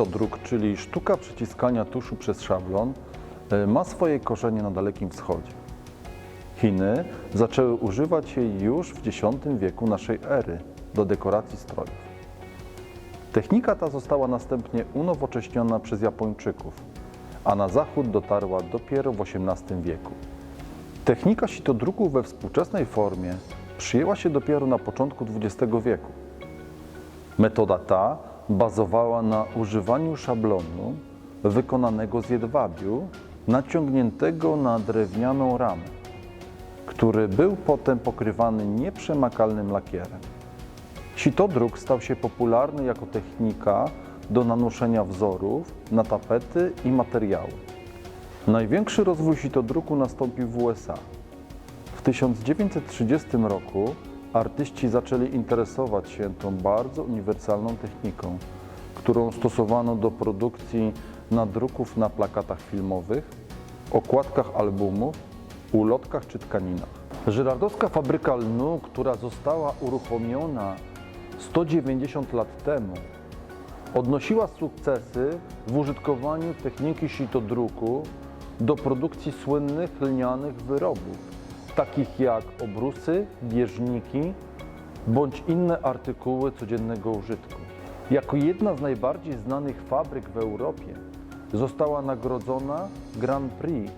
Sitodruk, czyli sztuka przyciskania tuszu przez szablon, e, ma swoje korzenie na Dalekim Wschodzie. Chiny zaczęły używać jej już w X wieku naszej ery do dekoracji strojów. Technika ta została następnie unowocześniona przez Japończyków, a na zachód dotarła dopiero w XVIII wieku. Technika sitodruku we współczesnej formie przyjęła się dopiero na początku XX wieku. Metoda ta bazowała na używaniu szablonu wykonanego z jedwabiu, naciągniętego na drewnianą ramę, który był potem pokrywany nieprzemakalnym lakierem. Sitodruk stał się popularny jako technika do nanoszenia wzorów na tapety i materiały. Największy rozwój sitodruku nastąpił w USA. W 1930 roku artyści zaczęli interesować się tą bardzo uniwersalną techniką, którą stosowano do produkcji nadruków na plakatach filmowych, okładkach albumów, ulotkach czy tkaninach. Żyrardowska fabryka lnu, która została uruchomiona 190 lat temu, odnosiła sukcesy w użytkowaniu techniki sitodruku do produkcji słynnych lnianych wyrobów, takich jak obrusy, bieżniki bądź inne artykuły codziennego użytku. Jako jedna z najbardziej znanych fabryk w Europie została nagrodzona Grand Prix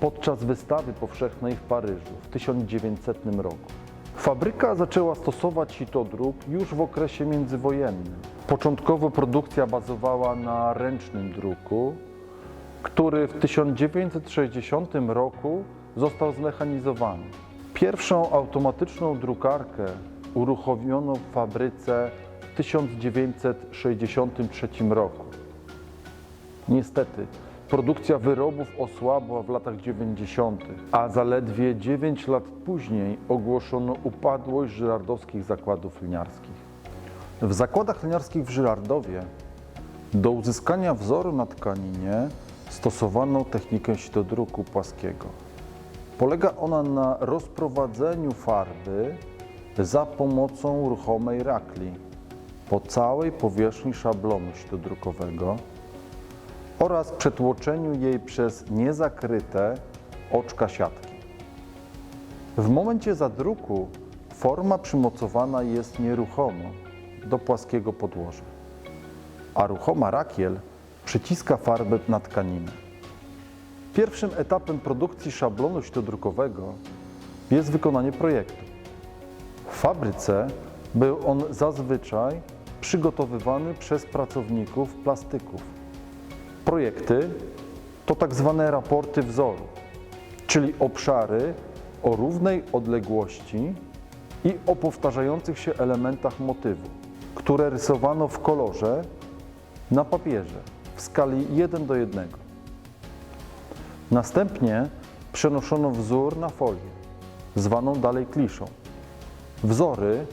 podczas wystawy powszechnej w Paryżu w 1900 roku. Fabryka zaczęła stosować sitodruk już w okresie międzywojennym. Początkowo produkcja bazowała na ręcznym druku, który w 1960 roku został zmechanizowany. Pierwszą automatyczną drukarkę uruchomiono w fabryce w 1963 roku. Niestety, produkcja wyrobów osłabła w latach 90., a zaledwie 9 lat później ogłoszono upadłość żyrardowskich zakładów lniarskich. W zakładach lniarskich w Żyrardowie do uzyskania wzoru na tkaninie stosowano technikę sitodruku płaskiego. Polega ona na rozprowadzeniu farby za pomocą ruchomej rakli po całej powierzchni szablonu sitodrukowego oraz przetłoczeniu jej przez niezakryte oczka siatki. W momencie zadruku forma przymocowana jest nieruchomo do płaskiego podłoża, a ruchoma rakiel przyciska farbę na tkaninę. Pierwszym etapem produkcji szablonu sitodrukowego jest wykonanie projektu. W fabryce był on zazwyczaj przygotowywany przez pracowników plastyków. Projekty to tak zwane raporty wzoru, czyli obszary o równej odległości i o powtarzających się elementach motywu, które rysowano w kolorze na papierze w skali 1 do 1. Następnie przenoszono wzór na folię, zwaną dalej kliszą. Wzory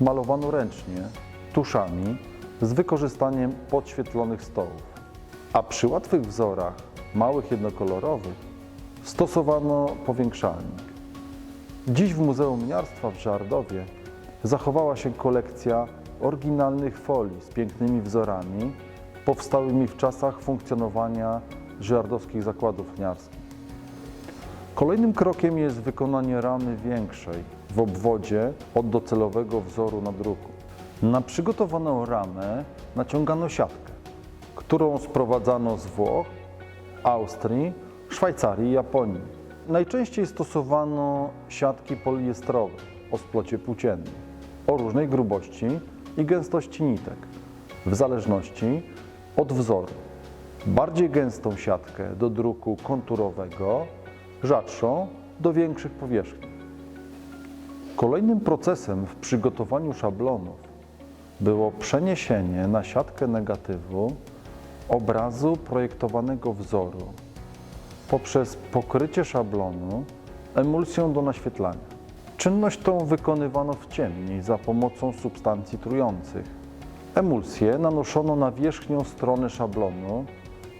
malowano ręcznie, tuszami, z wykorzystaniem podświetlonych stołów. A przy łatwych wzorach, małych jednokolorowych, stosowano powiększalnik. Dziś w Muzeum Mniarstwa w Żardowie zachowała się kolekcja oryginalnych folii z pięknymi wzorami, powstałymi w czasach funkcjonowania żardowskich zakładów lniarskich. Kolejnym krokiem jest wykonanie ramy większej w obwodzie od docelowego wzoru na druku. Na przygotowaną ramę naciągano siatkę, którą sprowadzano z Włoch, Austrii, Szwajcarii i Japonii. Najczęściej stosowano siatki poliestrowe o splocie płóciennym, o różnej grubości i gęstości nitek, w zależności od wzoru. Bardziej gęstą siatkę do druku konturowego, rzadszą do większych powierzchni. Kolejnym procesem w przygotowaniu szablonów było przeniesienie na siatkę negatywu obrazu projektowanego wzoru poprzez pokrycie szablonu emulsją do naświetlania. Czynność tą wykonywano w ciemni za pomocą substancji trujących. Emulsję nanoszono na wierzchnią stronę szablonu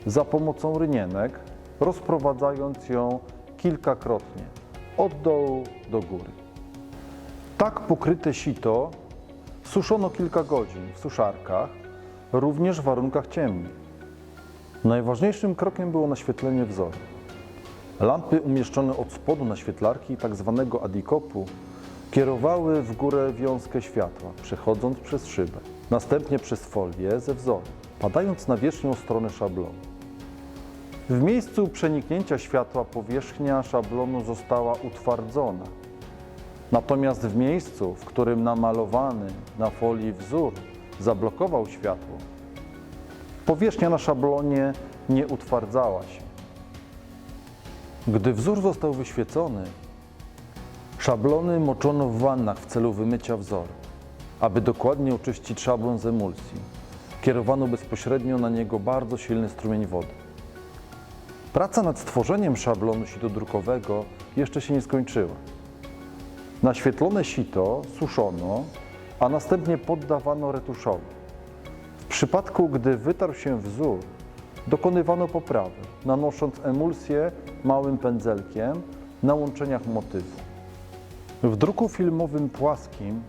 za pomocą rynienek, rozprowadzając ją kilkakrotnie od dołu do góry. Tak pokryte sito suszono kilka godzin w suszarkach również w warunkach ciemnych. Najważniejszym krokiem było naświetlenie wzoru. Lampy umieszczone od spodu naświetlarki tzw. adikopu kierowały w górę wiązkę światła, przechodząc przez szybę, następnie przez folię ze wzorem, padając na wierzchnią stronę szablonu. W miejscu przeniknięcia światła powierzchnia szablonu została utwardzona. Natomiast w miejscu, w którym namalowany na folii wzór zablokował światło, powierzchnia na szablonie nie utwardzała się. Gdy wzór został wyświecony, szablony moczono w wannach w celu wymycia wzoru, aby dokładnie oczyścić szablon z emulsji. Kierowano bezpośrednio na niego bardzo silny strumień wody. Praca nad stworzeniem szablonu sitodrukowego jeszcze się nie skończyła. Naświetlone sito suszono, a następnie poddawano retuszowi. W przypadku, gdy wytarł się wzór, dokonywano poprawy, nanosząc emulsję małym pędzelkiem na łączeniach motywu. W druku filmowym płaskim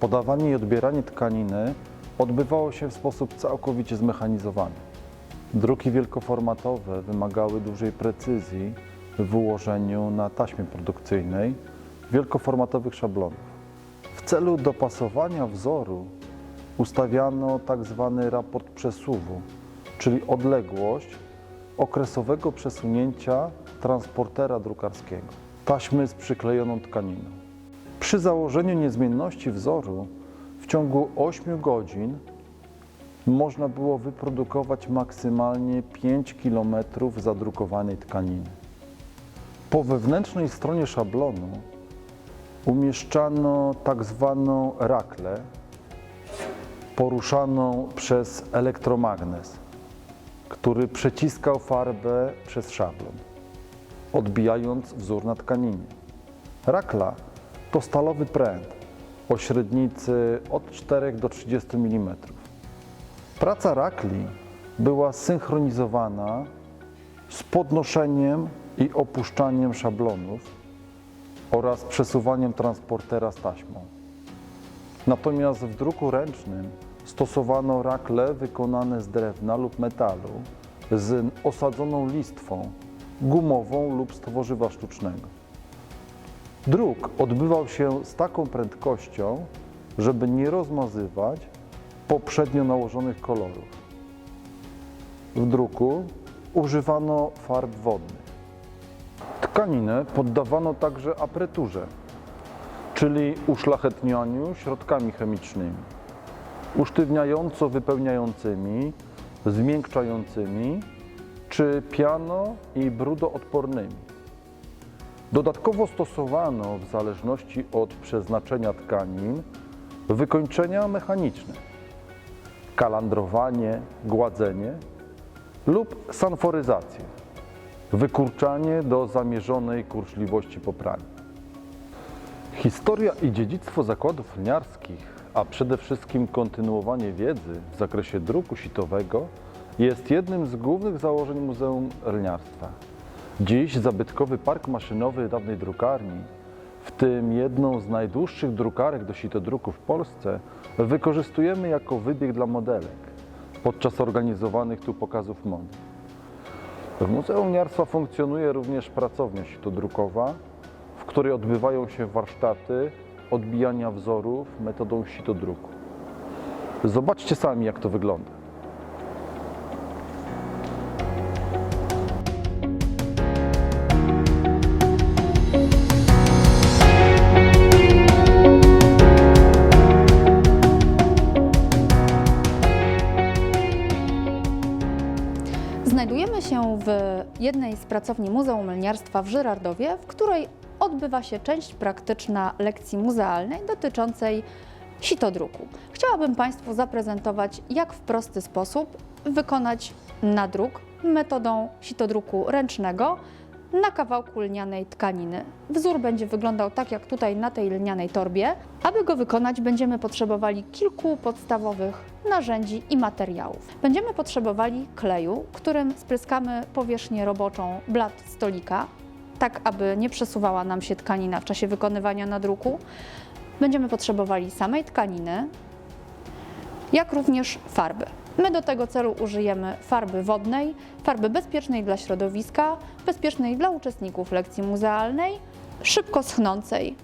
podawanie i odbieranie tkaniny odbywało się w sposób całkowicie zmechanizowany. Druki wielkoformatowe wymagały dużej precyzji w ułożeniu na taśmie produkcyjnej wielkoformatowych szablonów. W celu dopasowania wzoru ustawiano tak zwany raport przesuwu, czyli odległość okresowego przesunięcia transportera drukarskiego, taśmy z przyklejoną tkaniną. Przy założeniu niezmienności wzoru w ciągu 8 godzin można było wyprodukować maksymalnie 5 km zadrukowanej tkaniny. Po wewnętrznej stronie szablonu umieszczano tak zwaną raklę poruszaną przez elektromagnes, który przeciskał farbę przez szablon, odbijając wzór na tkaninie. Rakla to stalowy pręt o średnicy od 4 do 30 mm. Praca rakli była synchronizowana z podnoszeniem i opuszczaniem szablonów oraz przesuwaniem transportera z taśmą. Natomiast w druku ręcznym stosowano rakle wykonane z drewna lub metalu z osadzoną listwą gumową lub z tworzywa sztucznego. Druk odbywał się z taką prędkością, żeby nie rozmazywać poprzednio nałożonych kolorów. W druku używano farb wodnych. Tkaninę poddawano także apreturze, czyli uszlachetnianiu środkami chemicznymi, usztywniająco-wypełniającymi, zmiękczającymi czy piano i brudoodpornymi. Dodatkowo stosowano w zależności od przeznaczenia tkanin wykończenia mechaniczne, kalandrowanie, gładzenie lub sanforyzację, wykurczanie do zamierzonej kurczliwości poprania. Historia i dziedzictwo zakładów lniarskich, a przede wszystkim kontynuowanie wiedzy w zakresie druku sitowego jest jednym z głównych założeń Muzeum Lniarstwa. Dziś zabytkowy park maszynowy dawnej drukarni, w tym jedną z najdłuższych drukarek do sitodruku w Polsce, wykorzystujemy jako wybieg dla modelek podczas organizowanych tu pokazów mody. W Muzeum Lniarstwa funkcjonuje również pracownia sitodrukowa, w której odbywają się warsztaty odbijania wzorów metodą sitodruku. Zobaczcie sami, jak to wygląda. Jednej z pracowni Muzeum Melniarstwa w Żyrardowie, w której odbywa się część praktyczna lekcji muzealnej dotyczącej sitodruku. Chciałabym Państwu zaprezentować, jak w prosty sposób wykonać nadruk metodą sitodruku ręcznego na kawałku lnianej tkaniny. Wzór będzie wyglądał tak jak tutaj na tej lnianej torbie. Aby go wykonać będziemy potrzebowali kilku podstawowych narzędzi i materiałów. Będziemy potrzebowali kleju, którym spryskamy powierzchnię roboczą blat stolika, tak aby nie przesuwała nam się tkanina w czasie wykonywania nadruku. Będziemy potrzebowali samej tkaniny, jak również farby. My do tego celu użyjemy farby wodnej, farby bezpiecznej dla środowiska, bezpiecznej dla uczestników lekcji muzealnej, szybko schnącej.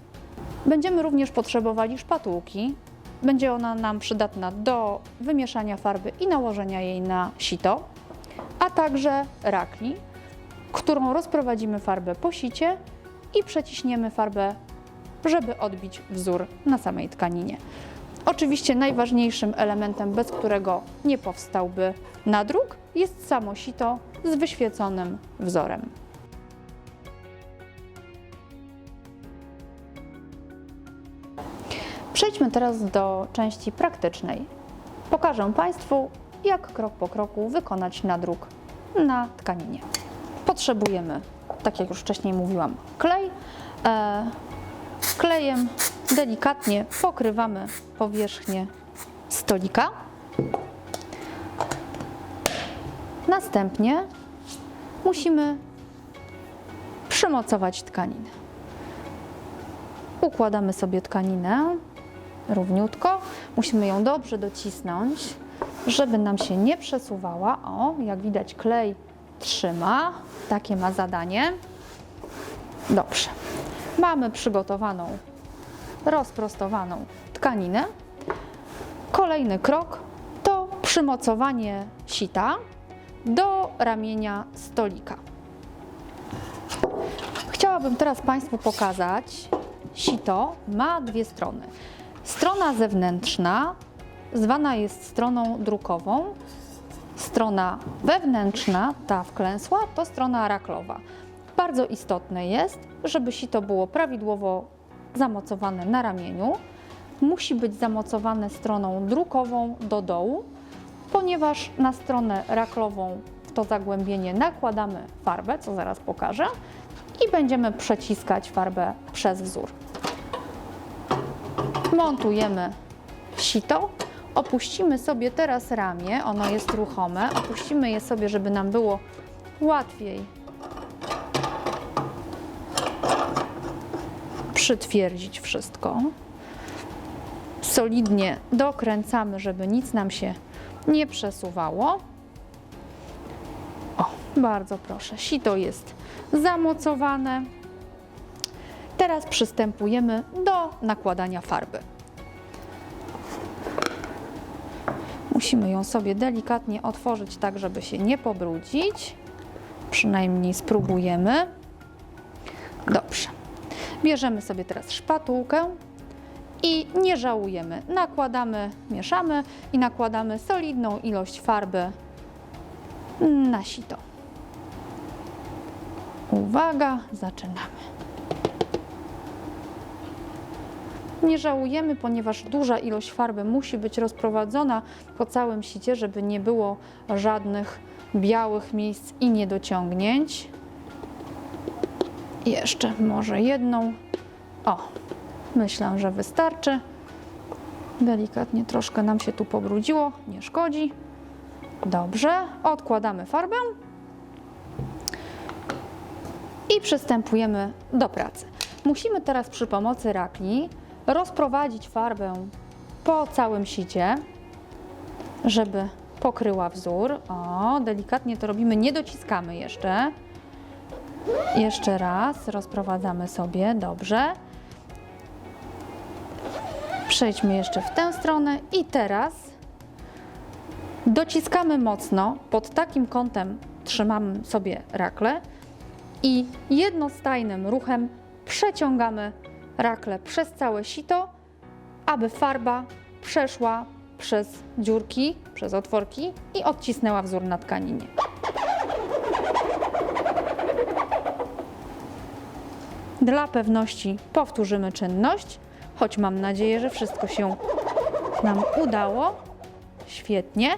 Będziemy również potrzebowali szpatułki. Będzie ona nam przydatna do wymieszania farby i nałożenia jej na sito, a także rakli, którą rozprowadzimy farbę po sicie i przeciśniemy farbę, żeby odbić wzór na samej tkaninie. Oczywiście najważniejszym elementem, bez którego nie powstałby nadruk, jest samo sito z wyświeconym wzorem. Przejdźmy teraz do części praktycznej. Pokażę Państwu, jak krok po kroku wykonać nadruk na tkaninie. Potrzebujemy, tak jak już wcześniej mówiłam, klej. E, klejem delikatnie pokrywamy powierzchnię stolika. Następnie musimy przymocować tkaninę. Układamy sobie tkaninę równiutko. Musimy ją dobrze docisnąć, żeby nam się nie przesuwała. O, jak widać klej trzyma. Takie ma zadanie. Dobrze. Mamy przygotowaną, rozprostowaną tkaninę. Kolejny krok to przymocowanie sita do ramienia stolika. Chciałabym teraz Państwu pokazać, sito ma dwie strony. Strona zewnętrzna zwana jest stroną drukową, strona wewnętrzna, ta wklęsła, to strona raklowa. Bardzo istotne jest, żeby sito było prawidłowo zamocowane na ramieniu. Musi być zamocowane stroną drukową do dołu, ponieważ na stronę raklową w to zagłębienie nakładamy farbę, co zaraz pokażę, i będziemy przeciskać farbę przez wzór. Montujemy sito, opuścimy sobie teraz ramię, ono jest ruchome, opuścimy je sobie, żeby nam było łatwiej przytwierdzić wszystko. Solidnie dokręcamy, żeby nic nam się nie przesuwało. O, bardzo proszę. Sito jest zamocowane. Teraz przystępujemy do nakładania farby. Musimy ją sobie delikatnie otworzyć, tak żeby się nie pobrudzić. Przynajmniej spróbujemy. Dobrze. Bierzemy sobie teraz szpatułkę i nie żałujemy. Nakładamy, mieszamy i nakładamy solidną ilość farby na sito. Uwaga, zaczynamy. Nie żałujemy, ponieważ duża ilość farby musi być rozprowadzona po całym sicie, żeby nie było żadnych białych miejsc i niedociągnięć. Jeszcze może jedną. O, myślę, że wystarczy. Delikatnie troszkę nam się tu pobrudziło, nie szkodzi. Dobrze, odkładamy farbę i przystępujemy do pracy. Musimy teraz przy pomocy rakli rozprowadzić farbę po całym sicie, żeby pokryła wzór. O, delikatnie to robimy, nie dociskamy jeszcze. Jeszcze raz rozprowadzamy sobie, dobrze. Przejdźmy jeszcze w tę stronę i teraz dociskamy mocno, pod takim kątem trzymamy sobie rakle i jednostajnym ruchem przeciągamy rakle przez całe sito, aby farba przeszła przez dziurki, przez otworki i odcisnęła wzór na tkaninie. Dla pewności powtórzymy czynność, choć mam nadzieję, że wszystko się nam udało. Świetnie.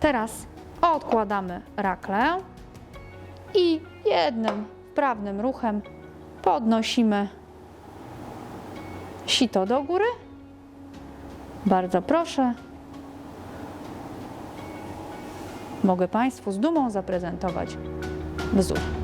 Teraz odkładamy raklę i jednym wprawnym ruchem podnosimy sito do góry. Bardzo proszę. Mogę Państwu z dumą zaprezentować wzór.